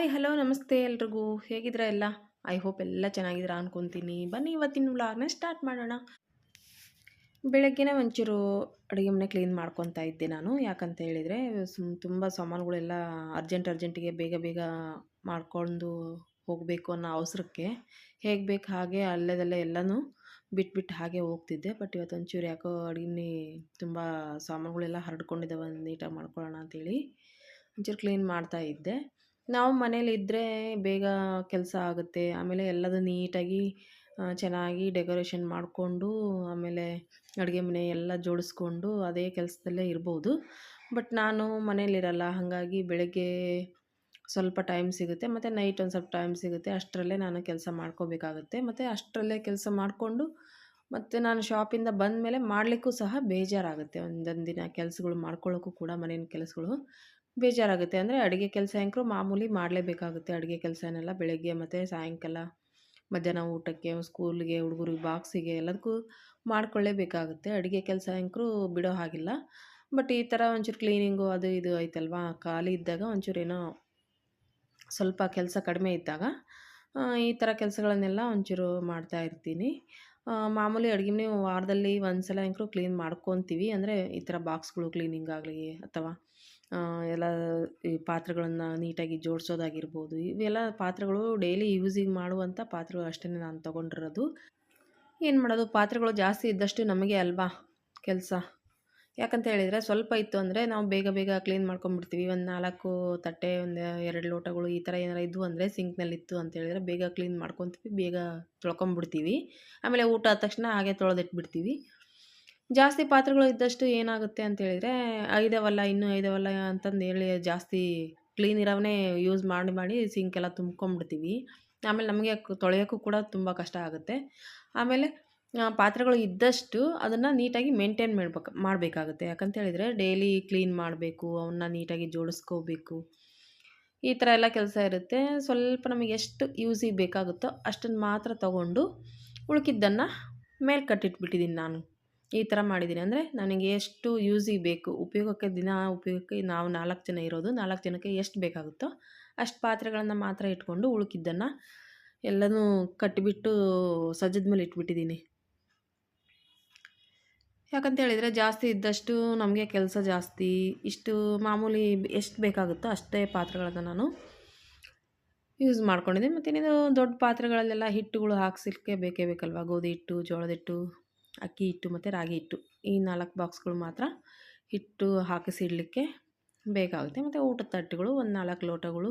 Hi hello ನಮಸ್ತೆ ಎಲ್ರಿಗೂ. ಹೇಗಿದ್ದೀರಾ ಎಲ್ಲ? ಐ ಹೋಪ್ ಎಲ್ಲ ಚೆನ್ನಾಗಿದ್ದೀರಾ ಅನ್ಕೊತೀನಿ. ಬನ್ನಿ ಇವತ್ತಿನ ವ್ಲಾಗ್ನ ಸ್ಟಾರ್ಟ್ ಮಾಡೋಣ. ಬೆಳಗ್ಗೆನೇ ಒಂಚೂರು ಅಡುಗೆ ಮನೆ ಕ್ಲೀನ್ ಮಾಡ್ಕೊತಾ ಇದ್ದೆ ನಾನು. ಯಾಕಂತ ಹೇಳಿದರೆ, ಸುಮ್ ತುಂಬ ಸಾಮಾನುಗಳೆಲ್ಲ ಅರ್ಜೆಂಟ್ ಅರ್ಜೆಂಟಿಗೆ ಬೇಗ ಬೇಗ ಮಾಡ್ಕೊಂಡು ಹೋಗಬೇಕು ಅನ್ನೋ ಅವಸರಕ್ಕೆ ಹೇಗೆ ಬೇಕು ಹಾಗೆ ಅಲ್ಲೇದಲ್ಲೇ ಎಲ್ಲನೂ ಬಿಟ್ಬಿಟ್ಟು ಹಾಗೆ ಹೋಗ್ತಿದ್ದೆ. ಬಟ್ ಇವತ್ತು ಒಂಚೂರು ಯಾಕೋ ಅಡುಗೆ ತುಂಬ ಸಾಮಾನುಗಳೆಲ್ಲ ಹರಡ್ಕೊಂಡಿದ್ದಾವೆ ನೀಟಾಗಿ ಮಾಡ್ಕೊಳ್ಳೋಣ ಅಂತೇಳಿ ಒಂಚೂರು ಕ್ಲೀನ್ ಮಾಡ್ತಾ ಇದ್ದೆ. ನಾವು ಮನೇಲಿದ್ದರೆ ಬೇಗ ಕೆಲಸ ಆಗುತ್ತೆ. ಆಮೇಲೆ ಎಲ್ಲದು ನೀಟಾಗಿ ಚೆನ್ನಾಗಿ ಡೆಕೋರೇಷನ್ ಮಾಡಿಕೊಂಡು, ಆಮೇಲೆ ಅಡುಗೆ ಮನೆ ಎಲ್ಲ ಜೋಡಿಸ್ಕೊಂಡು ಅದೇ ಕೆಲಸದಲ್ಲೇ ಇರ್ಬೋದು. ಬಟ್ ನಾನು ಮನೇಲಿರಲ್ಲ ಹಾಗಾಗಿ ಬೆಳಗ್ಗೆ ಸ್ವಲ್ಪ ಟೈಮ್ ಸಿಗುತ್ತೆ. ಮತ್ತು ನೈಟ್ ಒಂದು ಸ್ವಲ್ಪ ಟೈಮ್ ಸಿಗುತ್ತೆ. ಅಷ್ಟರಲ್ಲೇ ನಾನು ಕೆಲಸ ಮಾಡ್ಕೋಬೇಕಾಗುತ್ತೆ. ಮತ್ತು ಅಷ್ಟರಲ್ಲೇ ಕೆಲಸ ಮಾಡಿಕೊಂಡು, ಮತ್ತು ನಾನು ಶಾಪಿಂದ ಬಂದ ಮೇಲೆ ಮಾಡಲಿಕ್ಕೂ ಸಹ ಬೇಜಾರಾಗುತ್ತೆ. ಒಂದೊಂದು ದಿನ ಕೆಲಸಗಳು ಮಾಡ್ಕೊಳ್ಳೋಕ್ಕೂ ಕೂಡ ಮನೆಯ ಕೆಲಸಗಳು. ಬೇಜಾರಾಗುತ್ತೆ. ಅಂದರೆ ಅಡುಗೆ ಕೆಲಸ ಅಂಕರು ಮಾಮೂಲಿ ಮಾಡಲೇಬೇಕಾಗುತ್ತೆ. ಅಡುಗೆ ಕೆಲಸನೆಲ್ಲ ಬೆಳಗ್ಗೆ ಮತ್ತು ಸಾಯಂಕಾಲ ಮಧ್ಯಾಹ್ನ ಊಟಕ್ಕೆ, ಸ್ಕೂಲ್ಗೆ, ಹುಡುಗರಿಗೆ, ಬಾಕ್ಸಿಗೆ ಎಲ್ಲದಕ್ಕೂ ಮಾಡ್ಕೊಳ್ಳೇಬೇಕಾಗುತ್ತೆ. ಅಡುಗೆ ಕೆಲಸ ಹೆಂಗರು ಬಿಡೋ ಹಾಗಿಲ್ಲ. ಬಟ್ ಈ ಥರ ಒಂಚೂರು ಕ್ಲೀನಿಂಗು ಅದು ಇದು ಐತಲ್ವಾ? ಖಾಲಿ ಇದ್ದಾಗ ಒಂಚೂರು ಏನೋ ಸ್ವಲ್ಪ ಕೆಲಸ ಕಡಿಮೆ ಇದ್ದಾಗ ಈ ಥರ ಕೆಲಸಗಳನ್ನೆಲ್ಲ ಒಂಚೂರು ಮಾಡ್ತಾ ಇರ್ತೀನಿ. ಮಾಮೂಲಿ ಅಡುಗೆ ಮನೆ ವಾರದಲ್ಲಿ ಒಂದು ಸಲ ಕ್ಲೀನ್ ಮಾಡ್ಕೊತೀವಿ. ಅಂದರೆ ಈ ಥರ ಬಾಕ್ಸ್ಗಳು ಕ್ಲೀನಿಂಗ್ ಆಗಲಿ ಅಥವಾ ಎಲ್ಲ ಈ ಪಾತ್ರೆಗಳನ್ನು ನೀಟಾಗಿ ಜೋಡಿಸೋದಾಗಿರ್ಬೋದು, ಇವೆಲ್ಲ ಪಾತ್ರೆಗಳು ಡೈಲಿ ಯೂಸಿಗೆ ಮಾಡುವಂಥ ಪಾತ್ರೆಗಳು ಅಷ್ಟೇ ನಾನು ತೊಗೊಂಡಿರೋದು. ಏನು ಮಾಡೋದು, ಪಾತ್ರೆಗಳು ಜಾಸ್ತಿ ಇದ್ದಷ್ಟು ನಮಗೆ ಅಲ್ವಾ ಕೆಲಸ. ಯಾಕಂತ ಹೇಳಿದರೆ ಸ್ವಲ್ಪ ಇತ್ತು ಅಂದರೆ ನಾವು ಬೇಗ ಬೇಗ ಕ್ಲೀನ್ ಮಾಡ್ಕೊಂಡ್ಬಿಡ್ತೀವಿ. ಒಂದು ನಾಲ್ಕು ತಟ್ಟೆ, ಒಂದು ಎರಡು ಲೋಟಗಳು ಈ ಥರ ಏನಾರು ಇದ್ವು ಅಂದರೆ ಸಿಂಕ್ನಲ್ಲಿ ಇತ್ತು ಅಂತ ಹೇಳಿದರೆ ಬೇಗ ಕ್ಲೀನ್ ಮಾಡ್ಕೊತೀವಿ, ಬೇಗ ತೊಳ್ಕೊಂಬಿಡ್ತೀವಿ ಆಮೇಲೆ ಊಟ ಆದ ತಕ್ಷಣ ಹಾಗೆ ತೊಳೆದಿಟ್ಬಿಡ್ತೀವಿ. ಜಾಸ್ತಿ ಪಾತ್ರೆಗಳು ಇದ್ದಷ್ಟು ಏನಾಗುತ್ತೆ ಅಂತೇಳಿದರೆ ಐದವಲ್ಲ, ಇನ್ನೂ ಐದವಲ್ಲ ಅಂತಂದು ಹೇಳಿ ಜಾಸ್ತಿ ಕ್ಲೀನ್ ಇರೋವನ್ನೇ ಯೂಸ್ ಮಾಡಿ ಮಾಡಿ ಸಿಂಕೆಲ್ಲ ತುಂಬ್ಕೊಂಬಿಡ್ತೀವಿ ಆಮೇಲೆ ನಮಗೆ ತೊಳೆಯೋಕ್ಕೂ ಕೂಡ ತುಂಬ ಕಷ್ಟ ಆಗುತ್ತೆ. ಆಮೇಲೆ ಪಾತ್ರೆಗಳು ಇದ್ದಷ್ಟು ಅದನ್ನು ನೀಟಾಗಿ ಮೇಂಟೈನ್ ಮಾಡ್ಬೇಕು, ಮಾಡಬೇಕಾಗುತ್ತೆ. ಯಾಕಂತೇಳಿದರೆ ಡೈಲಿ ಕ್ಲೀನ್ ಮಾಡಬೇಕು, ಅವನ್ನ ನೀಟಾಗಿ ಜೋಡಿಸ್ಕೋಬೇಕು. ಈ ಥರ ಎಲ್ಲ ಕೆಲಸ ಇರುತ್ತೆ. ಸ್ವಲ್ಪ ನಮಗೆ ಎಷ್ಟು ಯೂಸಿಗೆ ಬೇಕಾಗುತ್ತೋ ಅಷ್ಟನ್ನು ಮಾತ್ರ ತಗೊಂಡು ಉಳ್ಕಿದ್ದನ್ನು ಮೇಲೆ ಕಟ್ಟಿಟ್ಬಿಟ್ಟಿದ್ದೀನಿ ನಾನು. ಈ ಥರ ಮಾಡಿದ್ದೀನಿ ಅಂದರೆ ನನಗೆ ಎಷ್ಟು ಯೂಸಿಗೆ ಬೇಕು, ಉಪಯೋಗಕ್ಕೆ ದಿನ ಉಪಯೋಗಕ್ಕೆ ನಾವು ನಾಲ್ಕು ಜನ ಇರೋದು, ನಾಲ್ಕು ಜನಕ್ಕೆ ಎಷ್ಟು ಬೇಕಾಗುತ್ತೋ ಅಷ್ಟು ಪಾತ್ರೆಗಳನ್ನು ಮಾತ್ರ ಇಟ್ಕೊಂಡು ಉಳುಕಿದ್ದನ್ನು ಎಲ್ಲನೂ ಕಟ್ಟಿಬಿಟ್ಟು ಸಜ್ಜದ ಮೇಲೆ ಇಟ್ಬಿಟ್ಟಿದ್ದೀನಿ ಯಾಕಂತ ಹೇಳಿದರೆ ಜಾಸ್ತಿ ಇದ್ದಷ್ಟು ನಮಗೆ ಕೆಲಸ ಜಾಸ್ತಿ, ಇಷ್ಟು ಮಾಮೂಲಿ ಎಷ್ಟು ಬೇಕಾಗುತ್ತೋ ಅಷ್ಟೇ ಪಾತ್ರೆಗಳನ್ನು ನಾನು ಯೂಸ್ ಮಾಡ್ಕೊಂಡಿದ್ದೀನಿ ಮತ್ತು ಇನ್ನೇನು ದೊಡ್ಡ ಪಾತ್ರೆಗಳಲ್ಲೆಲ್ಲ ಹಿಟ್ಟುಗಳು ಹಾಕ್ಸಿಲಿಕ್ಕೆ ಬೇಕೇ ಬೇಕಲ್ವ? ಗೋಧಿ ಹಿಟ್ಟು, ಜೋಳದ ಹಿಟ್ಟು. ಅಕ್ಕಿ ಹಿಟ್ಟು ಮತ್ತು ರಾಗಿ ಹಿಟ್ಟು ಈ ನಾಲ್ಕು ಬಾಕ್ಸ್ಗಳು ಮಾತ್ರ ಹಿಟ್ಟು ಹಾಕಿಸಿಡಲಿಕ್ಕೆ ಬೇಕಾಗುತ್ತೆ ಮತ್ತು ಊಟದ ತಟ್ಟೆಗಳು ಒಂದು ನಾಲ್ಕು ಲೋಟಗಳು.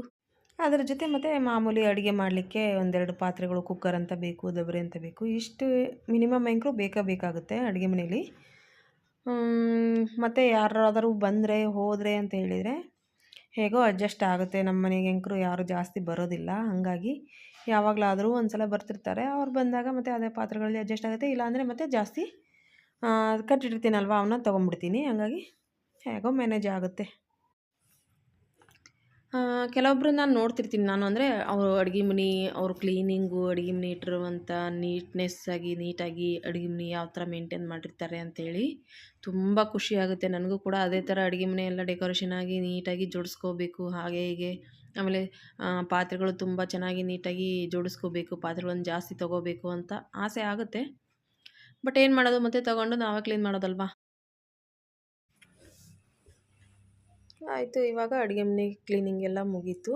ಅದರ ಜೊತೆ ಮತ್ತು ಮಾಮೂಲಿ ಅಡುಗೆ ಮಾಡಲಿಕ್ಕೆ ಒಂದೆರಡು ಪಾತ್ರೆಗಳು ಕುಕ್ಕರ್ ಅಂತ ಬೇಕು, ದಬರಿ ಅಂತ ಬೇಕು, ಇಷ್ಟು ಮಿನಿಮಮ್ ಎಂಕರು ಬೇಕಾ ಬೇಕಾಗುತ್ತೆ ಅಡುಗೆ ಮನೇಲಿ ಮತ್ತು ಯಾರಾದರೂ ಬಂದರೆ, ಹೋದರೆ ಅಂತ ಹೇಳಿದರೆ ಹೇಗೋ ಅಡ್ಜಸ್ಟ್ ಆಗುತ್ತೆ. ನಮ್ಮ ಮನೆಗೆ ಎಂಕರು ಯಾರು ಜಾಸ್ತಿ ಬರೋದಿಲ್ಲ. ಹಾಗಾಗಿ ಯಾವಾಗಲಾದರೂ ಒಂದು ಸಲ ಬರ್ತಿರ್ತಾರೆ. ಅವ್ರು ಬಂದಾಗ ಮತ್ತು ಅದೇ ಪಾತ್ರೆಗಳಲ್ಲಿ ಅಡ್ಜಸ್ಟ್ ಆಗುತ್ತೆ. ಇಲ್ಲಾಂದರೆ ಮತ್ತೆ ಜಾಸ್ತಿ ಕಟ್ಟಿಟ್ಟಿರ್ತೀನಲ್ವ? ಅವನ್ನ ತೊಗೊಂಬಿಡ್ತೀನಿ ಹಂಗಾಗಿ ಹೇಗೋ ಮ್ಯಾನೇಜ್ ಆಗುತ್ತೆ. ಕೆಲವೊಬ್ಬರು ನಾನು ನೋಡ್ತಿರ್ತೀನಿ. ನಾನು ಅಂದರೆ ಅವರು ಅಡುಗೆ ಮನೆ, ಅವ್ರ ಕ್ಲೀನಿಂಗು ಅಡುಗೆ ಮನೆ ಇಟ್ಟಿರುವಂಥ ನೀಟ್ನೆಸ್ಸಾಗಿ ನೀಟಾಗಿ ಅಡುಗೆ ಮನೆ ಯಾವ ಥರ ಮೇಂಟೈನ್ ಮಾಡಿರ್ತಾರೆ ಅಂಥೇಳಿ ತುಂಬ ಖುಷಿ ಆಗುತ್ತೆ. ನನಗೂ ಕೂಡ ಅದೇ ಥರ ಅಡುಗೆ ಮನೆ ಎಲ್ಲ ಡೆಕೋರೇಷನ್ ಆಗಿ ನೀಟಾಗಿ ಜೋಡಿಸ್ಕೋಬೇಕು. ಹಾಗೆ ಹೀಗೆ. ಆಮೇಲೆ ಪಾತ್ರೆಗಳು ತುಂಬ ಚೆನ್ನಾಗಿ ನೀಟಾಗಿ ಜೋಡಿಸ್ಕೋಬೇಕು, ಪಾತ್ರೆಗಳನ್ನು ಜಾಸ್ತಿ ತೊಗೋಬೇಕು ಅಂತ ಆಸೆ ಆಗುತ್ತೆ. ಬಟ್ ಏನು ಮಾಡೋದು, ಮತ್ತೆ ತೊಗೊಂಡು ನಾವೇ ಕ್ಲೀನ್ ಮಾಡೋದಲ್ವಾ? ಆಯಿತು, ಇವಾಗ ಅಡುಗೆ ಮನೆ ಕ್ಲೀನಿಂಗ್ ಎಲ್ಲ ಮುಗೀತು.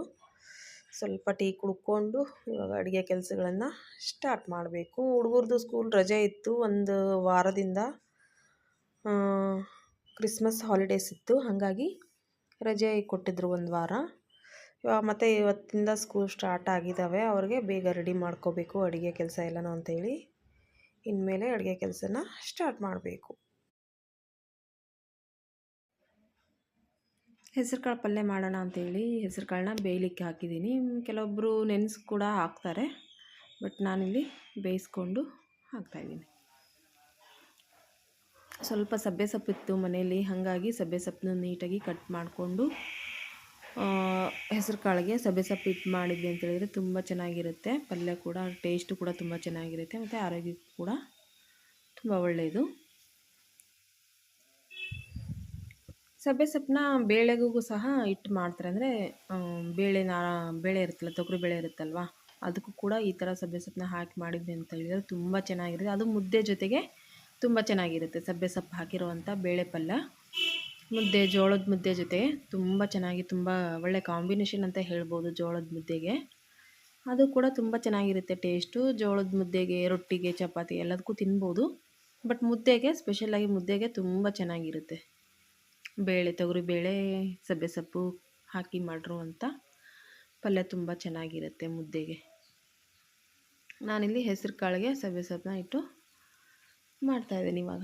ಸ್ವಲ್ಪ ಟೀ ಕುಡ್ಕೊಂಡು ಇವಾಗ ಅಡುಗೆ ಕೆಲಸಗಳನ್ನು ಸ್ಟಾರ್ಟ್ ಮಾಡಬೇಕು. ಹುಡುಗರದು ಸ್ಕೂಲ್ ರಜೆ ಇತ್ತು, ಒಂದು ವಾರದಿಂದ ಕ್ರಿಸ್ಮಸ್ ಹಾಲಿಡೇಸ್ ಇತ್ತು. ಹಾಗಾಗಿ ರಜೆ ಕೊಟ್ಟಿದ್ರು ಒಂದು ವಾರ. ಮತ್ತು ಇವತ್ತಿಂದ ಸ್ಕೂಲ್ ಸ್ಟಾರ್ಟ್ ಆಗಿದ್ದಾವೆ ಅವ್ರಿಗೆ ಬೇಗ ರೆಡಿ ಮಾಡ್ಕೋಬೇಕು ಅಡುಗೆ ಕೆಲಸ ಎಲ್ಲನೂ ಅಂತೇಳಿ. ಇನ್ಮೇಲೆ ಅಡುಗೆ ಕೆಲಸನ ಸ್ಟಾರ್ಟ್ ಮಾಡಬೇಕು. ಹೆಸರು ಕಾಳು ಪಲ್ಯ ಮಾಡೋಣ ಅಂತೇಳಿ ಹೆಸರು ಕಾಳನ್ನ ಬೇಯಲಿಕ್ಕೆ ಹಾಕಿದ್ದೀನಿ. ಕೆಲವೊಬ್ಬರು ನೆನೆಸಿ ಕೂಡ ಹಾಕ್ತಾರೆ. ಬಟ್ ನಾನಿಲ್ಲಿ ಬೇಯಿಸ್ಕೊಂಡು ಹಾಕ್ತಾಯಿದ್ದೀನಿ ಸ್ವಲ್ಪ ಸಬ್ಬೆ ಸೊಪ್ಪಿತ್ತು ಮನೆಯಲ್ಲಿ ಹಾಗಾಗಿ ಸಬ್ಬೆ ಸೊಪ್ಪನ್ನ ನೀಟಾಗಿ ಕಟ್ ಮಾಡಿಕೊಂಡು ಹೆಸರು ಕಾಳಿಗೆ ಸಬ್ಬೆ ಸೊಪ್ಪು ಇಟ್ಟು ಮಾಡಿದ್ವಿ ಅಂತ ಹೇಳಿದರೆ ತುಂಬ ಚೆನ್ನಾಗಿರುತ್ತೆ. ಪಲ್ಯ ಕೂಡ ಟೇಸ್ಟು ಕೂಡ ತುಂಬ ಚೆನ್ನಾಗಿರುತ್ತೆ ಮತ್ತು ಆರೋಗ್ಯಕ್ಕೂ ಕೂಡ ತುಂಬ ಒಳ್ಳೆಯದು. ಸಬ್ಬೆ ಸೊಪ್ಪನ್ನ ಬೇಳೆಗೂ ಸಹ ಇಟ್ಟು ಮಾಡ್ತಾರೆ ಅಂದರೆ ಬೇಳೆ ನಾ, ಬೇಳೆ ಇರುತ್ತಲ್ಲ, ತೊಗರಿ ಬೇಳೆ ಇರುತ್ತಲ್ವ, ಅದಕ್ಕೂ ಕೂಡ ಈ ಥರ ಸಬ್ಬೆ ಸೊಪ್ಪನ್ನ ಹಾಕಿ ಮಾಡಿದ್ವಿ ಅಂತ ಹೇಳಿದರೆ ತುಂಬ ಚೆನ್ನಾಗಿರುತ್ತೆ. ಅದು ಮುದ್ದೆ ಜೊತೆಗೆ ತುಂಬ ಚೆನ್ನಾಗಿರುತ್ತೆ ಸಬ್ಬೆ ಸೊಪ್ಪು ಹಾಕಿರುವಂಥ ಬೇಳೆ ಪಲ್ಯ. ಮುದ್ದೆ, ಜೋಳದ ಮುದ್ದೆ ಜೊತೆ ತುಂಬ ಚೆನ್ನಾಗಿ, ತುಂಬ ಒಳ್ಳೆ ಕಾಂಬಿನೇಷನ್ ಅಂತ ಹೇಳ್ಬೋದು ಜೋಳದ ಮುದ್ದೆಗೆ. ಅದು ಕೂಡ ತುಂಬ ಚೆನ್ನಾಗಿರುತ್ತೆ ಟೇಸ್ಟು ಜೋಳದ ಮುದ್ದೆಗೆ, ರೊಟ್ಟಿಗೆ, ಚಪಾತಿ ಎಲ್ಲದಕ್ಕೂ ತಿನ್ಬೋದು. ಬಟ್ ಮುದ್ದೆಗೆ ಸ್ಪೆಷಲಾಗಿ ಮುದ್ದೆಗೆ ತುಂಬ ಚೆನ್ನಾಗಿರುತ್ತೆ. ಬೇಳೆ ತೊಗರಿ, ಬೇಳೆ, ಸಬ್ಬೆ ಸೊಪ್ಪು ಹಾಕಿ ಮಾಡಿರುವಂಥ ಪಲ್ಯ ತುಂಬ ಚೆನ್ನಾಗಿರುತ್ತೆ ಮುದ್ದೆಗೆ. ನಾನಿಲ್ಲಿ ಹೆಸರು ಕಾಳಿಗೆ ಸಬ್ಬೆ ಸೊಪ್ಪನ್ನ ಇಟ್ಟು ಮಾಡ್ತಾಯಿದ್ದೀನಿ ಇವಾಗ.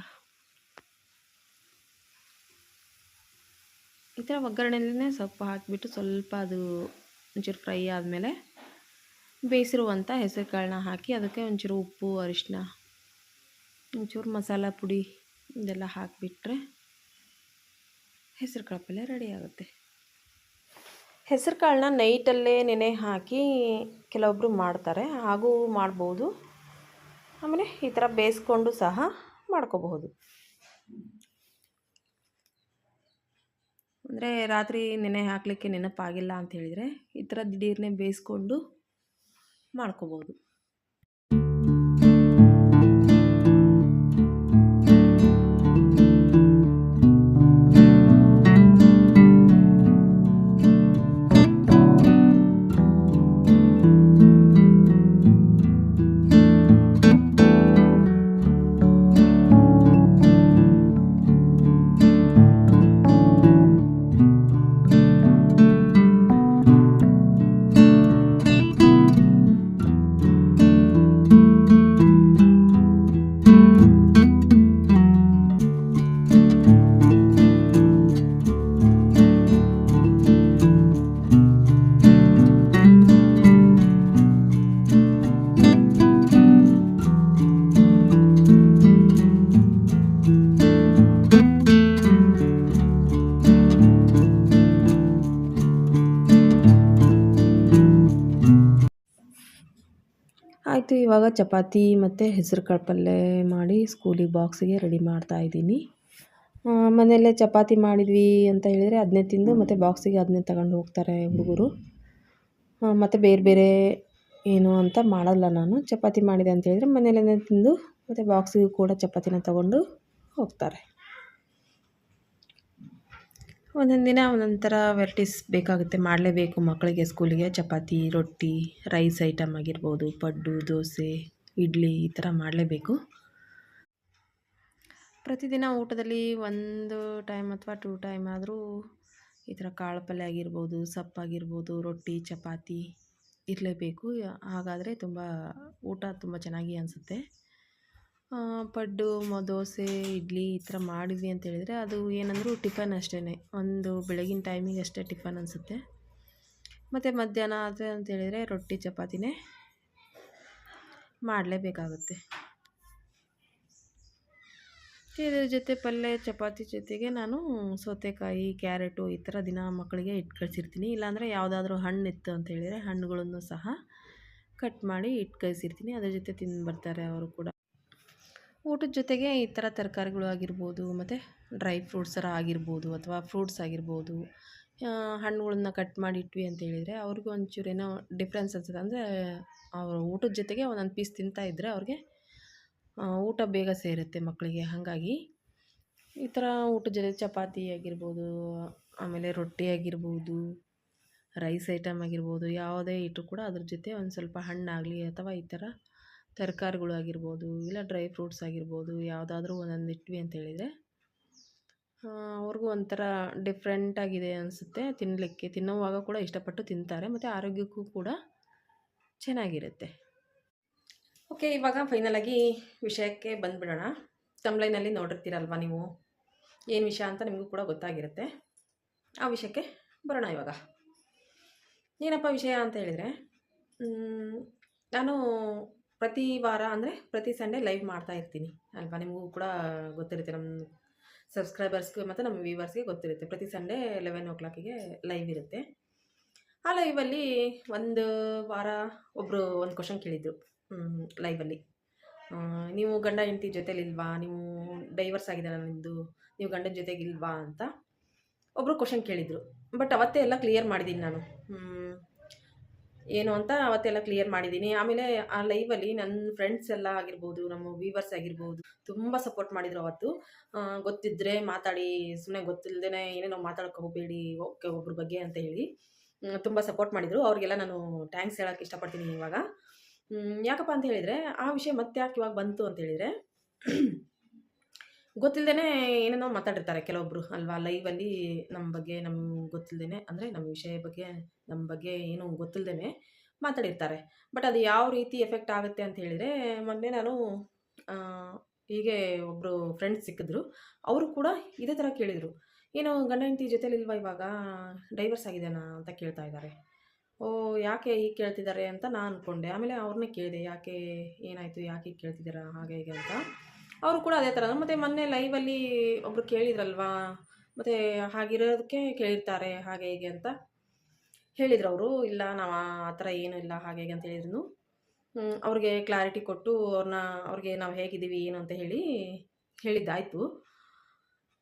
ಈ ಥರ ಒಗ್ಗರಣೆಲೇ ಸೊಪ್ಪು ಹಾಕಿಬಿಟ್ಟು ಸ್ವಲ್ಪ ಅದು ಒಂಚೂರು ಫ್ರೈ ಆದಮೇಲೆ ಬೇಯಿಸಿರುವಂಥ ಹೆಸರುಕಾಳನ್ನ ಹಾಕಿ ಅದಕ್ಕೆ ಒಂಚೂರು ಉಪ್ಪು ಅರಿಶಿನ ಒಂಚೂರು ಮಸಾಲ ಪುಡಿ ಇದೆಲ್ಲ ಹಾಕಿಬಿಟ್ರೆ ಹೆಸರು ಕಾಳು ಪಲ್ಯ ರೆಡಿ ಆಗುತ್ತೆ. ಹೆಸರು ಕಾಳನ್ನ ನೈಟಲ್ಲೇ ನೆನೆ ಹಾಕಿ ಕೆಲವೊಬ್ಬರು ಮಾಡ್ತಾರೆ, ಹಾಗೂ ಮಾಡ್ಬೋದು. ಆಮೇಲೆ ಈ ಥರ ಬೇಯಿಸ್ಕೊಂಡು ಸಹ ಮಾಡ್ಕೋಬಹುದು. ಅಂದರೆ ರಾತ್ರಿ ನೆನೆ ಹಾಕಲಿಕ್ಕೆ ನೆನಪಾಗಿಲ್ಲ ಅಂತ ಹೇಳಿದರೆ ಈ ಥರ ದಿಢೀರ್ನೇ ಬೇಯಿಸ್ಕೊಂಡು ಮಾಡ್ಕೋಬೋದು. ಆಯಿತು ಇವಾಗ ಚಪಾತಿ ಮತ್ತು ಹೆಸರು ಕಾಳು ಪಲ್ಯ ಮಾಡಿ ಸ್ಕೂಲಿಗೆ ಬಾಕ್ಸಿಗೆ ರೆಡಿ ಮಾಡ್ತಾ ಇದ್ದೀನಿ. ಮನೆಯಲ್ಲೇ ಚಪಾತಿ ಮಾಡಿದ್ವಿ ಅಂತ ಹೇಳಿದರೆ ಅದನ್ನೇ ತಿಂದು ಮತ್ತು ಬಾಕ್ಸಿಗೆ ಅದನ್ನೇ ತಗೊಂಡು ಹೋಗ್ತಾರೆ ಹುಡುಗರು. ಮತ್ತು ಬೇರೆ ಬೇರೆ ಏನು ಅಂತ ಮಾಡಲ್ಲ ನಾನು. ಚಪಾತಿ ಮಾಡಿದೆ ಅಂತ ಹೇಳಿದರೆ ಮನೆಯಲ್ಲೇ ತಿಂದು ಮತ್ತು ಬಾಕ್ಸಿಗೂ ಕೂಡ ಚಪಾತಿನ ತಗೊಂಡು ಹೋಗ್ತಾರೆ. ಒಂದೊಂದು ದಿನ ಒಂದೊಂದು ಥರ ವೆರೈಟೀಸ್ ಬೇಕಾಗುತ್ತೆ. ಮಾಡಲೇಬೇಕು ಮಕ್ಕಳಿಗೆ ಸ್ಕೂಲಿಗೆ. ಚಪಾತಿ, ರೊಟ್ಟಿ ರೈಸ್ ಐಟಮ್ ಆಗಿರ್ಬೋದು, ಪಡ್ಡು, ದೋಸೆ, ಇಡ್ಲಿ ಈ ಥರ ಮಾಡಲೇಬೇಕು. ಪ್ರತಿದಿನ ಊಟದಲ್ಲಿ ಒಂದು ಟೈಮ್ ಅಥವಾ ಟೂ ಟೈಮ್ ಆದರೂ ಈ ಥರ ಕಾಳು ಪಲ್ಯ ಆಗಿರ್ಬೋದು ಸೊಪ್ಪಾಗಿರ್ಬೋದು ರೊಟ್ಟಿ, ಚಪಾತಿ ಇರಲೇಬೇಕು. ಹಾಗಾದರೆ ತುಂಬ ಊಟ ತುಂಬ ಚೆನ್ನಾಗಿ ಅನಿಸುತ್ತೆ. ಪಡ್ಡು, ಮ, ದೋಸೆ, ಇಡ್ಲಿ ಈ ಥರ ಮಾಡಿದ್ವಿ ಅಂತ ಹೇಳಿದರೆ ಅದು ಏನಂದರೂ ಟಿಫನ್ ಅಷ್ಟೇ ಒಂದು ಬೆಳಗಿನ ಟೈಮಿಗೆ ಅಷ್ಟೇ ಟಿಫನ್ ಅನಿಸುತ್ತೆ. ಮತ್ತು ಮಧ್ಯಾಹ್ನ ಆದರೆ ಅಂತ ಹೇಳಿದರೆ ರೊಟ್ಟಿ, ಚಪಾತಿನೇ ಮಾಡಲೇಬೇಕಾಗುತ್ತೆ. ಇದ್ರ ಜೊತೆ ಪಲ್ಯ, ಚಪಾತಿ ಜೊತೆಗೆ ನಾನು ಸೌತೆಕಾಯಿ, ಕ್ಯಾರೆಟು ಈ ಥರ ದಿನ ಮಕ್ಕಳಿಗೆ ಇಟ್ಟು ಕಳಿಸಿರ್ತೀನಿ. ಇಲ್ಲಾಂದರೆ ಯಾವುದಾದ್ರೂ ಹಣ್ಣು ಇತ್ತು ಅಂತ ಹೇಳಿದರೆ ಹಣ್ಣುಗಳನ್ನು ಸಹ ಕಟ್ ಮಾಡಿ ಇಟ್ಟು ಕಳಿಸಿರ್ತೀನಿ. ಅದ್ರ ಜೊತೆ ತಿಂದು ಬರ್ತಾರೆ ಅವರು ಕೂಡ. ಊಟದ ಜೊತೆಗೆ ಈ ಥರ ತರಕಾರಿಗಳು ಆಗಿರ್ಬೋದು, ಮತ್ತು ಡ್ರೈ ಫ್ರೂಟ್ಸ್ ಥರ ಆಗಿರ್ಬೋದು ಅಥವಾ ಫ್ರೂಟ್ಸ್ ಆಗಿರ್ಬೋದು ಹಣ್ಣುಗಳನ್ನ ಕಟ್ ಮಾಡಿ ಇಟ್ವಿ ಅಂತ ಹೇಳಿದರೆ ಅವ್ರಿಗೂ ಒಂಚೂರು ಏನೋ ಡಿಫ್ರೆನ್ಸ್ ಅನ್ಸುತ್ತೆ. ಅಂದರೆ ಅವರು ಊಟದ ಜೊತೆಗೆ ಒಂದೊಂದು ಪೀಸ್ ತಿಂತಾಯಿದ್ರೆ ಅವ್ರಿಗೆ ಊಟ ಬೇಗ ಸೇರುತ್ತೆ ಮಕ್ಕಳಿಗೆ. ಹಾಗಾಗಿ ಈ ಥರ ಊಟದ ಜೊತೆ ಚಪಾತಿ ಆಗಿರ್ಬೋದು, ಆಮೇಲೆ ರೊಟ್ಟಿ ಆಗಿರ್ಬೋದು ರೈಸ್ ಐಟಮ್ ಆಗಿರ್ಬೋದು, ಯಾವುದೇ ಇಟ್ಟರು ಕೂಡ ಅದ್ರ ಜೊತೆ ಒಂದು ಸ್ವಲ್ಪ ಹಣ್ಣಾಗಲಿ ಅಥವಾ ಈ ಥರ ತರಕಾರಿಗಳು ಆಗಿರ್ಬೋದು, ಇಲ್ಲ ಡ್ರೈ ಫ್ರೂಟ್ಸ್ ಆಗಿರ್ಬೋದು, ಯಾವುದಾದ್ರೂ ಒಂದೊಂದು ಇಟ್ವಿ ಅಂತ ಹೇಳಿದರೆ ಅವ್ರಿಗೂ ಒಂಥರ ಡಿಫ್ರೆಂಟಾಗಿದೆ ಅನಿಸುತ್ತೆ. ತಿನ್ನಲಿಕ್ಕೆ ತಿನ್ನೋವಾಗ ಕೂಡ ಇಷ್ಟಪಟ್ಟು ತಿಂತಾರೆ, ಮತ್ತು ಆರೋಗ್ಯಕ್ಕೂ ಕೂಡ ಚೆನ್ನಾಗಿರುತ್ತೆ. ಓಕೆ ಇವಾಗ ಫೈನಲಾಗಿ ವಿಷಯಕ್ಕೆ ಬಂದುಬಿಡೋಣ. ತಮ್ಲೈನಲ್ಲಿ ನೋಡಿರ್ತೀರಲ್ವ ನೀವು? ಏನು ವಿಷಯ ಅಂತ ನಿಮಗೂ ಕೂಡ ಗೊತ್ತಾಗಿರುತ್ತೆ. ಆ ವಿಷಯಕ್ಕೆ ಬರೋಣ ಇವಾಗ. ಏನಪ್ಪ ವಿಷಯ ಅಂತ ಹೇಳಿದರೆ ನಾನು ಪ್ರತಿ ವಾರ ಅಂದರೆ ಪ್ರತಿ ಸಂಡೇ ಲೈವ್ ಮಾಡ್ತಾ ಇರ್ತೀನಿ. ಅಲ್ವಾ? ನಿಮಗೂ ಕೂಡ ಗೊತ್ತಿರುತ್ತೆ. ನಮ್ಮ ಸಬ್ಸ್ಕ್ರೈಬರ್ಸ್ಗೆ ಮತ್ತು ನಮ್ಮ ವ್ಯೂವರ್ಸ್ಗೆ ಗೊತ್ತಿರುತ್ತೆ. ಪ್ರತಿ ಸಂಡೇ ಲೆವೆನ್ ಓ ಕ್ಲಾಕಿಗೆ ಲೈವ್ ಇರುತ್ತೆ. ಆ ಲೈವಲ್ಲಿ ಒಂದು ವಾರ ಒಬ್ಬರು ಒಂದು ಕ್ವಶನ್ ಕೇಳಿದ್ರು. ಲೈವಲ್ಲಿ ನೀವು ಗಂಡ ಹೆಂಡತಿ ಜೊತೆಲಿಲ್ವಾ ನೀವು ಡೈವರ್ಸ್ ಆಗಿದ್ದಾರ ನಿಮ್ಮದು ನೀವು ಗಂಡನ ಜೊತೆಗಿಲ್ವಾ ಅಂತ ಒಬ್ಬರು ಕ್ವಶನ್ ಕೇಳಿದರು. ಬಟ್ ಅವತ್ತೇ ಎಲ್ಲ ಕ್ಲಿಯರ್ ಮಾಡಿದ್ದೀನಿ ನಾನು. ಏನು ಅಂತ ಅವತ್ತೆಲ್ಲ ಕ್ಲಿಯರ್ ಮಾಡಿದ್ದೀನಿ ಆಮೇಲೆ ಆ ಲೈವಲ್ಲಿ ನನ್ನ ಫ್ರೆಂಡ್ಸ್ ಎಲ್ಲ ಆಗಿರ್ಬೋದು, ನಮ್ಮ ವೀವರ್ಸ್ ಆಗಿರ್ಬೋದು ತುಂಬ ಸಪೋರ್ಟ್ ಮಾಡಿದ್ರು ಅವತ್ತು. ಗೊತ್ತಿದ್ರೆ ಮಾತಾಡಿ ಸುಮ್ಮನೆ ಗೊತ್ತಿಲ್ಲದೇ ಏನೇನೋ ಮಾತಾಡೋಕೆ ಹೋಗಬೇಡಿ, ಓಕೆ, ಒಬ್ರ ಬಗ್ಗೆ ಅಂತ ಹೇಳಿ. ತುಂಬ ಸಪೋರ್ಟ್ ಮಾಡಿದರು. ಅವ್ರಿಗೆಲ್ಲ ನಾನು ಥ್ಯಾಂಕ್ಸ್ ಹೇಳೋಕ್ಕೆ ಇಷ್ಟಪಡ್ತೀನಿ ಇವಾಗ. ಯಾಕಪ್ಪ ಅಂತ ಹೇಳಿದರೆ, ಆ ವಿಷಯ ಮತ್ತೆ ಯಾಕೆ ಇವಾಗ ಬಂತು ಅಂತ ಹೇಳಿದರೆ ಗೊತ್ತಿಲ್ಲದೇ ಏನೇನೋ ಮಾತಾಡಿರ್ತಾರೆ ಕೆಲವೊಬ್ಬರು ಅಲ್ವಾ? ಲೈವಲ್ಲಿ ನಮ್ಮ ಬಗ್ಗೆ ನಮ್ಮ ಗೊತ್ತಿಲ್ಲದೇ ಅಂದರೆ ನಮ್ಮ ವಿಷಯ ಬಗ್ಗೆ ನಮ್ಮ ಬಗ್ಗೆ ಏನು ಗೊತ್ತಿಲ್ಲದೇ ಮಾತಾಡಿರ್ತಾರೆ. ಬಟ್ ಅದು ಯಾವ ರೀತಿ ಎಫೆಕ್ಟ್ ಆಗುತ್ತೆ ಅಂತ ಹೇಳಿದರೆ, ಮೊನ್ನೆ ನಾನು ಹೀಗೆ ಒಬ್ಬರು ಫ್ರೆಂಡ್ಸ್ ಸಿಕ್ಕಿದ್ರು. ಅವರು ಕೂಡ ಇದೇ ಥರ ಕೇಳಿದರು. ಏನು ಗಂಡ ಹೆಂಡತಿ ಜೊತೆಲಿಲ್ವಾ ಇವಾಗ? ಡೈವರ್ಸ್ ಆಗಿದೆನಾ ಅಂತ ಕೇಳ್ತಾ ಇದ್ದಾರೆ. ಓ, ಯಾಕೆ ಈಗ ಕೇಳ್ತಿದ್ದಾರೆ ಅಂತ ನಾನು ಅಂದ್ಕೊಂಡೆ ಆಮೇಲೆ ಅವ್ರನ್ನೇ ಕೇಳಿದೆ, ಯಾಕೆ ಏನಾಯಿತು, ಯಾಕೆ ಕೇಳ್ತಿದ್ದೀರಾ, ಹಾಗೆ ಹೀಗೆ ಅಂತ. ಅವರು ಕೂಡ ಅದೇ ಥರ ಮತ್ತು ಮೊನ್ನೆ ಲೈವಲ್ಲಿ ಒಬ್ಬರು ಕೇಳಿದ್ರಲ್ವಾ? ಮತ್ತು ಹಾಗಿರೋದಕ್ಕೆ ಕೇಳಿರ್ತಾರೆ, ಹಾಗೆ ಹೀಗೆ ಅಂತ. ಹೇಳಿದ್ರು ಅವರು, ಇಲ್ಲ, ನಾವು ಆ ಥರ ಏನೂ ಇಲ್ಲ, ಹಾಗೆ ಹೀಗೆ ಅಂತ ಹೇಳಿದ್ರು. ಅವ್ರಿಗೆ ಕ್ಲಾರಿಟಿ ಕೊಟ್ಟು ಅವ್ರನ್ನ ಅವ್ರಿಗೆ ನಾವು ಹೇಗಿದ್ದೀವಿ, ಏನು ಅಂತ ಹೇಳಿ ಹೇಳಿದ್ದಾಯಿತು.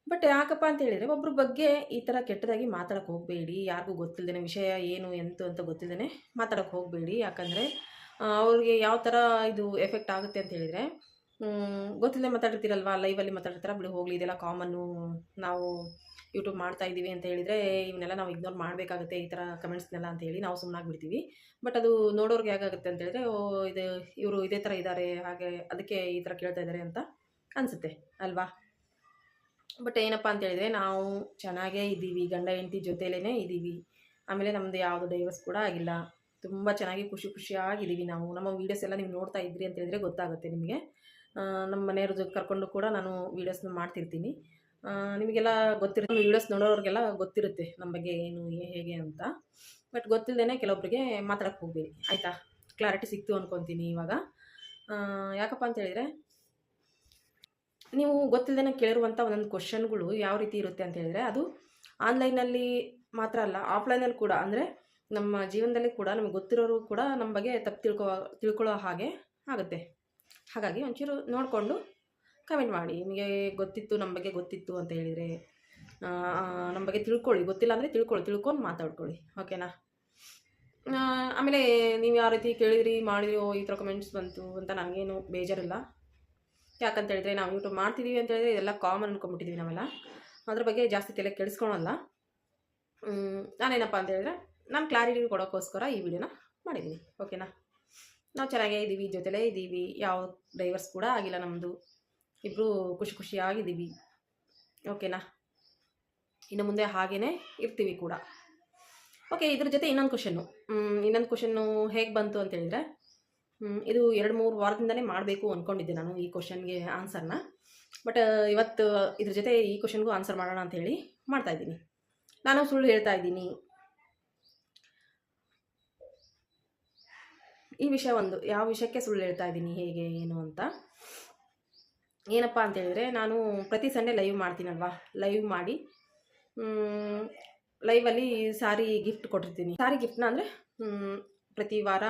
ಬಟ್ ಯಾಕಪ್ಪ ಅಂತ ಹೇಳಿದರೆ ಒಬ್ಬರ ಬಗ್ಗೆ ಈ ಥರ ಕೆಟ್ಟದಾಗಿ ಮಾತಾಡೋಕೆ ಹೋಗಬೇಡಿ. ಯಾರಿಗೂ ಗೊತ್ತಿಲ್ಲದೇ ವಿಷಯ ಏನು, ಎಂತು ಅಂತ ಗೊತ್ತಿಲ್ಲದೇ ಮಾತಾಡೋಕೆ ಹೋಗಬೇಡಿ. ಯಾಕಂದರೆ ಅವ್ರಿಗೆ ಯಾವ ಥರ ಇದು ಎಫೆಕ್ಟ್ ಆಗುತ್ತೆ ಅಂತ ಹೇಳಿದರೆ ಗೊತ್ತಿಲ್ಲದೆ ಮಾತಾಡಿರ್ತೀರಲ್ವಾ? ಲೈವಲ್ಲಿ ಮಾತಾಡ್ತಾರೆ ಬಿಡಿ ಹೋಗಲಿ, ಇದೆಲ್ಲ ಕಾಮನ್ನು ನಾವು ಯೂಟ್ಯೂಬ್ ಮಾಡ್ತಾ ಇದ್ದೀವಿ ಅಂತ ಹೇಳಿದರೆ ಇವನ್ನೆಲ್ಲ ನಾವು ಇಗ್ನೋರ್ ಮಾಡಬೇಕಾಗುತ್ತೆ ಈ ಥರ ಕಮೆಂಟ್ಸ್ನೆಲ್ಲ ಅಂತ ಹೇಳಿ ನಾವು ಸುಮ್ಮನಾಗ್ಬಿಡ್ತೀವಿ ಬಟ್ ಅದು ನೋಡೋರ್ಗೆ ಹೇಗಾಗುತ್ತೆ ಅಂತ ಹೇಳಿದ್ರೆ, ಓ, ಇದು, ಇವರು ಇದೇ ಥರ ಇದ್ದಾರೆ ಹಾಗೆ ಅದಕ್ಕೆ ಈ ಥರ ಕೇಳ್ತಾ ಇದ್ದಾರೆ ಅಂತ ಅನಿಸುತ್ತೆ, ಅಲ್ವಾ? ಬಟ್ ಏನಪ್ಪ ಅಂತ ಹೇಳಿದರೆ, ನಾವು ಚೆನ್ನಾಗೇ ಇದ್ದೀವಿ, ಗಂಡ ಹೆಂಡತಿ ಜೊತೆಲೇ ಇದ್ದೀವಿ. ಆಮೇಲೆ ನಮ್ಮದು ಯಾವುದು ಡೈವರ್ಸ್ ಕೂಡ ಆಗಿಲ್ಲ. ತುಂಬ ಚೆನ್ನಾಗಿ ಖುಷಿ ಖುಷಿಯಾಗಿದ್ದೀವಿ ನಾವು. ನಮ್ಮ ವೀಡಿಯೋಸ್ ಎಲ್ಲ ನೀವು ನೋಡ್ತಾ ಇದ್ರಿ ಅಂತ ಹೇಳಿದ್ರೆ ಗೊತ್ತಾಗುತ್ತೆ ನಿಮಗೆ. ನಮ್ಮ ಮನೆಯವ್ರ ಜೊತೆ ಕರ್ಕೊಂಡು ಕೂಡ ನಾನು ವೀಡಿಯೋಸ್ನ ಮಾಡ್ತಿರ್ತೀನಿ. ನಿಮಗೆಲ್ಲ ಗೊತ್ತಿರುತ್ತೆ ವೀಡಿಯೋಸ್ ನೋಡೋರಿಗೆಲ್ಲ ಗೊತ್ತಿರುತ್ತೆ ನಮ್ಮ ಬಗ್ಗೆ ಏನು ಹೇಗೆ ಅಂತ. ಬಟ್ ಗೊತ್ತಿಲ್ಲದೇ ಕೆಲವೊಬ್ಬರಿಗೆ ಮಾತಾಡಕ್ಕೆ ಹೋಗ್ಬೇಡಿ. ಆಯಿತಾ? ಕ್ಲಾರಿಟಿ ಸಿಕ್ತು ಅಂದ್ಕೊತೀನಿ ಇವಾಗ. ಯಾಕಪ್ಪ ಅಂತ ಹೇಳಿದರೆ, ನೀವು ಗೊತ್ತಿಲ್ಲದೇ ಕೇಳಿರುವಂಥ ಒಂದೊಂದು ಕ್ವಶನ್ಗಳು ಯಾವ ರೀತಿ ಇರುತ್ತೆ ಅಂತ ಹೇಳಿದರೆ, ಅದು ಆನ್ಲೈನಲ್ಲಿ ಮಾತ್ರ ಅಲ್ಲ ಆಫ್ಲೈನಲ್ಲಿ ಕೂಡ. ಅಂದರೆ ನಮ್ಮ ಜೀವನದಲ್ಲಿ ಕೂಡ ನಮಗೆ ಗೊತ್ತಿರೋರು ಕೂಡ ನಮ್ಮ ಬಗ್ಗೆ ತಪ್ಪು ತಿಳ್ಕೊ, ತಿಳ್ಕೊಳ್ಳೋ ಹಾಗೆ ಆಗುತ್ತೆ. ಹಾಗಾಗಿ ಒಂಚೂರು ನೋಡಿಕೊಂಡು ಕಮೆಂಟ್ ಮಾಡಿ. ನಿಮಗೆ ಗೊತ್ತಿತ್ತು, ನಮ್ಮ ಬಗ್ಗೆ ಗೊತ್ತಿತ್ತು ಅಂತ ಹೇಳಿದರೆ ನಮ್ಮ ಬಗ್ಗೆ ತಿಳ್ಕೊಳ್ಳಿ. ಗೊತ್ತಿಲ್ಲ ಅಂದರೆ ತಿಳ್ಕೊಳ್ಳಿ, ತಿಳ್ಕೊಂಡು ಮಾತಾಡ್ಕೊಳ್ಳಿ. ಓಕೆನಾ ಆಮೇಲೆ ನೀವು ಯಾವ ರೀತಿ ಕೇಳಿದ್ರಿ ಮಾಡಿದ್ರಿ ಈ ಥರ ಕಮೆಂಟ್ಸ್ ಬಂತು ಅಂತ ನನಗೇನು ಬೇಜಾರಿಲ್ಲ. ಯಾಕಂತ ಹೇಳಿದ್ರೆ ನಾವು ಯೂಟ್ಯೂಬ್ ಮಾಡ್ತಿದ್ದೀವಿ ಅಂತ ಹೇಳಿದ್ರೆ ಇದೆಲ್ಲ ಕಾಮನ್ ಅಂದ್ಕೊಂಬಿಟ್ಟಿದ್ದೀವಿ ನಾವೆಲ್ಲ. ಅದ್ರ ಬಗ್ಗೆ ಜಾಸ್ತಿ ತಲೆ ಕೆಡಿಸ್ಕೊಳಲ್ಲ. ನಾನೇನಪ್ಪ ಅಂತ ಹೇಳಿದ್ರೆ, ನಾನು ಕ್ಲಾರಿಟಿ ಕೊಡೋಕ್ಕೋಸ್ಕರ ಈ ವಿಡಿಯೋನ ಮಾಡಿದ್ದೀನಿ. ಓಕೆನಾ ನಾವು ಚೆನ್ನಾಗೇ ಇದ್ದೀವಿ ಜೊತೆಲೇ ಇದ್ದೀವಿ ಯಾವ ಡೈವರ್ಸ್ ಕೂಡ ಆಗಿಲ್ಲ ನಮ್ಮದು ಇಬ್ಬರು ಖುಷಿ ಖುಷಿಯಾಗಿದ್ದೀವಿ. ಓಕೆನಾ? ಇನ್ನು ಮುಂದೆ ಹಾಗೇ ಇರ್ತೀವಿ ಕೂಡ. ಓಕೆ, ಇದ್ರ ಜೊತೆ ಇನ್ನೊಂದು ಕ್ವಶನ್ನು ಇನ್ನೊಂದು ಕ್ವಶನ್ನು ಹೇಗೆ ಬಂತು ಅಂತೇಳಿದರೆ ಇದು ಎರಡು ಮೂರು ವಾರದಿಂದಲೇ ಮಾಡಬೇಕು ಅಂದ್ಕೊಂಡಿದ್ದೆ ನಾನು ಈ ಕ್ವಶನ್ಗೆ ಆನ್ಸರ್ನ ಬಟ್ ಇವತ್ತು ಇದ್ರ ಜೊತೆ ಈ ಕ್ವಶನ್ಗೂ ಆನ್ಸರ್ ಮಾಡೋಣ ಅಂತ ಹೇಳಿ ಮಾಡ್ತಾಯಿದ್ದೀನಿ ನಾನು ಸುಳ್ಳು ಹೇಳ್ತಾ ಇದ್ದೀನಿ. ಈ ವಿಷಯ ಒಂದು ಯಾವ ವಿಷಯಕ್ಕೆ ಸುಳ್ಳು ಹೇಳ್ತಾ ಇದ್ದೀನಿ ಹೇಗೆ ಏನು ಅಂತ. ಏನಪ್ಪಾ ಅಂತೇಳಿದರೆ ನಾನು ಪ್ರತಿ ಸಂಡೇ ಲೈವ್ ಮಾಡ್ತೀನಲ್ವಾ? ಲೈವ್ ಮಾಡಿ ಲೈವಲ್ಲಿ ಸಾರಿ ಗಿಫ್ಟ್ ಕೊಟ್ಟಿರ್ತೀನಿ. ಸಾರಿ ಗಿಫ್ಟ್ನ ಅಂದರೆ ಪ್ರತಿ ವಾರ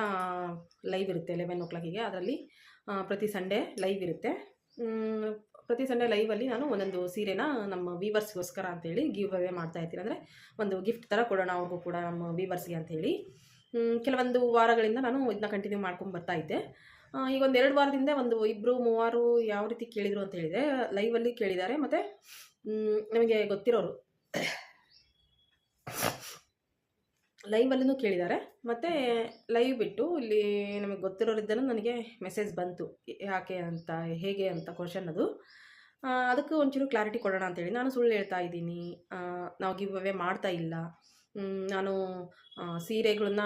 ಲೈವ್ ಇರುತ್ತೆ ಲೆವೆನ್ ಓ ಕ್ಲಾಕಿಗೆ ಅದರಲ್ಲಿ ಪ್ರತಿ ಸಂಡೇ ಲೈವ್ ಇರುತ್ತೆ. ಪ್ರತಿ ಸಂಡೇ ಲೈವಲ್ಲಿ ನಾನು ಒಂದೊಂದು ಸೀರೆನ ನಮ್ಮ ವೀವರ್ಸ್ಗೋಸ್ಕರ ಅಂತೇಳಿ ಗಿವ್ ಅವೇ ಮಾಡ್ತಾ ಇರ್ತೀನಿ. ಅಂದರೆ ಒಂದು ಗಿಫ್ಟ್ ಥರ ಕೊಡೋಣ ಅವ್ರಿಗೂ ಕೂಡ ನಮ್ಮ ವೀವರ್ಸ್ಗೆ ಮ್, ಕೆಲವೊಂದು ವಾರಗಳಿಂದ ನಾನು ಇದನ್ನ ಕಂಟಿನ್ಯೂ ಮಾಡ್ಕೊಂಡು ಬರ್ತಾ ಇದ್ದೆ. ಈಗ ಒಂದು ಎರಡು ವಾರದಿಂದ ಒಂದು ಇಬ್ಬರು ಮೂವರು ಯಾವ ರೀತಿ ಕೇಳಿದರು ಅಂತ ಹೇಳಿದೆ ಲೈವಲ್ಲಿ ಕೇಳಿದ್ದಾರೆ. ಮತ್ತು ನಮಗೆ ಗೊತ್ತಿರೋರು ಲೈವಲ್ಲೂ ಕೇಳಿದ್ದಾರೆ. ಮತ್ತು ಲೈವ್ ಬಿಟ್ಟು ಇಲ್ಲಿ ನಮಗೆ ಗೊತ್ತಿರೋರಿದ್ದನ್ನು ನನಗೆ ಮೆಸೇಜ್ ಬಂತು. ಯಾಕೆ ಅಂತ, ಹೇಗೆ ಅಂತ ಕ್ವಶನ್ ಅದು. ಅದಕ್ಕೂ ಒಂಚೂರು ಕ್ಲಾರಿಟಿ ಕೊಡೋಣ ಅಂತೇಳಿ ನಾನು ಸುಳ್ಳು ಹೇಳ್ತಾ ಇದ್ದೀನಿ. ನಾವು ಗಿವ್ ಅವೇ ಮಾಡ್ತಾ ಇಲ್ಲ. ನಾನು ಸೀರೆಗಳನ್ನ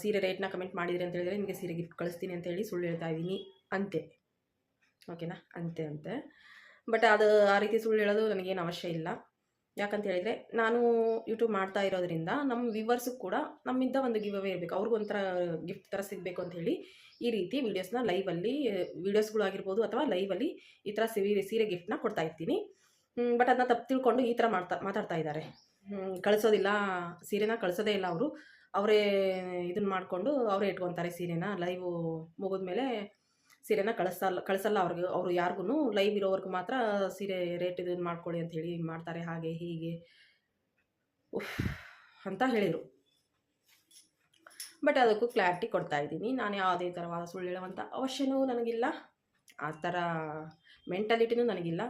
ಸೀರೆ ರೇಟ್ನ ಕಮೆಂಟ್ ಮಾಡಿದ್ರಿ ಅಂತ ಹೇಳಿದರೆ ನಿಮಗೆ ಸೀರೆ ಗಿಫ್ಟ್ ಕಳಿಸ್ತೀನಿ ಅಂತ ಹೇಳಿ ಸುಳ್ಳು ಹೇಳ್ತಾ ಇದ್ದೀನಿ. ಅಂತೆ. ಓಕೆನಾ? ಅಂತೆ ಅಂತೆ. ಬಟ್ ಅದು ಆ ರೀತಿ ಸುಳ್ಳು ಹೇಳೋದು ನನಗೇನು ಅವಶ್ಯ ಇಲ್ಲ. ಯಾಕಂತ ಹೇಳಿದರೆ ನಾನು ಯೂಟ್ಯೂಬ್ ಮಾಡ್ತಾ ಇರೋದ್ರಿಂದ ನಮ್ಮ ವ್ಯೂವರ್ಸು ಕೂಡ ನಮ್ಮಿಂದ ಒಂದು ಗಿವ್ ಅವೇ ಇರಬೇಕು. ಅವ್ರಿಗೂ ಒಂಥರ ಗಿಫ್ಟ್ ಥರ ಸಿಗಬೇಕು ಅಂತ ಹೇಳಿ ಈ ರೀತಿ ವೀಡಿಯೋಸ್ನ ಲೈವಲ್ಲಿ ವೀಡಿಯೋಸ್ಗಳಾಗಿರ್ಬೋದು ಅಥವಾ ಲೈವಲ್ಲಿ ಈ ಥರ ಸೀರೆ ಸೀರೆ ಗಿಫ್ಟ್ನ ಕೊಡ್ತಾ ಇರ್ತೀನಿ. ಬಟ್ ಅದನ್ನ ತಪ್ಪು ತಿಳ್ಕೊಂಡು ಈ ಥರ ಮಾಡ್ತಾ, ಮಾತಾಡ್ತಾ ಇದ್ದಾರೆ. ಕಳಿಸೋದಿಲ್ಲ, ಸೀರೆನ ಕಳಿಸೋದೇ ಇಲ್ಲ ಅವರು. ಅವರೇ ಇದನ್ನ ಮಾಡಿಕೊಂಡು ಅವರೇ ಇಟ್ಕೊತಾರೆ ಸೀರೆನ, ಲೈವು ಮುಗಿದ್ಮೇಲೆ ಸೀರೆನ ಕಳಿಸಲ್ಲ ಕಳಿಸಲ್ಲ ಅವ್ರಿಗೆ. ಅವರು ಯಾರಿಗೂ ಲೈವ್ ಇರೋವರೆಗೂ ಮಾತ್ರ ಸೀರೆ ರೇಟ್ ಇದನ್ನು ಮಾಡ್ಕೊಳ್ಳಿ ಅಂತ ಹೇಳಿ ಮಾಡ್ತಾರೆ, ಹಾಗೆ, ಹೀಗೆ. ಉಫ್, ಅಂತ ಹೇಳಿದರು. ಬಟ್ ಅದಕ್ಕೂ ಕ್ಲಾರಿಟಿ ಕೊಡ್ತಾ ಇದ್ದೀನಿ. ನಾನು ಯಾವುದೇ ಥರವಾದ ಸುಳ್ಳು ಹೇಳುವಂಥ ಅವಶ್ಯನೂ ನನಗಿಲ್ಲ. ಆ ಥರ ಮೆಂಟಾಲಿಟಿನೂ ನನಗಿಲ್ಲ.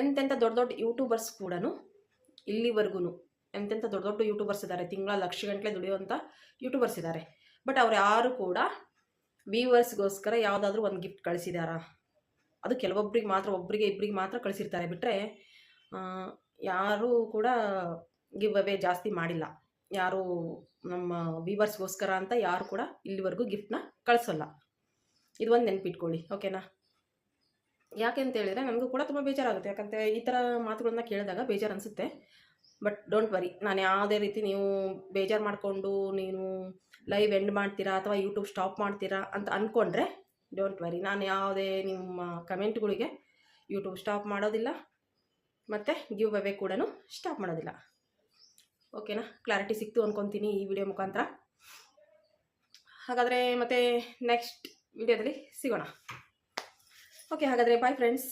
ಎಂತೆಂಥ ದೊಡ್ಡ ದೊಡ್ಡ ಯೂಟ್ಯೂಬರ್ಸ್ ಕೂಡ ಇಲ್ಲಿವರೆಗೂ ಎಂತೆಂಥ ದೊಡ್ಡ ದೊಡ್ಡ ಯೂಟ್ಯೂಬರ್ಸ್ ಇದ್ದಾರೆ ತಿಂಗಳ ಲಕ್ಷ ಗಂಟಲೆ ದುಡಿಯುವಂಥ ಯೂಟ್ಯೂಬರ್ಸ್ ಇದ್ದಾರೆ ಬಟ್ ಅವ್ರು ಯಾರು ಕೂಡ ವ್ಯೂವರ್ಸ್ಗೋಸ್ಕರ ಯಾವುದಾದ್ರೂ ಒಂದು ಗಿಫ್ಟ್ ಕಳಿಸಿದಾರಾ. ಅದು ಕೆಲವೊಬ್ರಿಗೆ ಮಾತ್ರ ಒಬ್ಬರಿಗೆ ಇಬ್ಬರಿಗೆ ಮಾತ್ರ ಕಳಿಸಿರ್ತಾರೆ. ಬಿಟ್ಟರೆ ಯಾರೂ ಕೂಡ ಗಿವ್ ಅವೇ ಜಾಸ್ತಿ ಮಾಡಿಲ್ಲ. ಯಾರು ನಮ್ಮ ವ್ಯೂವರ್ಸ್ಗೋಸ್ಕರ ಅಂತ ಯಾರು ಕೂಡ ಇಲ್ಲಿವರೆಗೂ ಗಿಫ್ಟ್ನ ಕಳಿಸೋಲ್ಲ. ಇದು ಒಂದು ನೆನ್ಪಿಟ್ಕೊಳ್ಳಿ ಓಕೆನಾ ಯಾಕೆ ಅಂತ ಹೇಳಿದ್ರೆ, ನನಗೂ ಕೂಡ ತುಂಬ ಬೇಜಾರಾಗುತ್ತೆ. ಯಾಕಂತ ಈ ಥರ ಮಾತುಗಳನ್ನ ಕೇಳಿದಾಗ ಬೇಜಾರು ಅನಿಸುತ್ತೆ. ಬಟ್ ಡೋಂಟ್ ವರಿ ನಾನು ಯಾವುದೇ ರೀತಿ ನೀವು ಬೇಜಾರು ಮಾಡಿಕೊಂಡು ನೀನು ಲೈವ್ ಎಂಡ್ ಮಾಡ್ತೀರಾ ಅಥವಾ ಯೂಟ್ಯೂಬ್ ಸ್ಟಾಪ್ ಮಾಡ್ತೀರಾ ಅಂತ ಅಂದ್ಕೊಂಡ್ರೆ ಡೋಂಟ್ ವರಿ ನಾನು ಯಾವುದೇ ನಿಮ್ಮ ಕಮೆಂಟ್ಗಳಿಗೆ ಯೂಟ್ಯೂಬ್ ಸ್ಟಾಪ್ ಮಾಡೋದಿಲ್ಲ. ಮತ್ತು ಗಿವ್ ಅವೇ ಕೂಡ ಸ್ಟಾಪ್ ಮಾಡೋದಿಲ್ಲ ಓಕೆನಾ ಕ್ಲಾರಿಟಿ ಸಿಕ್ತು ಅಂದ್ಕೊತೀನಿ ಈ ವಿಡಿಯೋ ಮುಖಾಂತರ. ಹಾಗಾದರೆ ಮತ್ತೆ ನೆಕ್ಸ್ಟ್ ವಿಡಿಯೋದಲ್ಲಿ ಸಿಗೋಣ. ಓಕೆ ಹಾಗಾದರೆ ಬಾಯ್ ಫ್ರೆಂಡ್ಸ್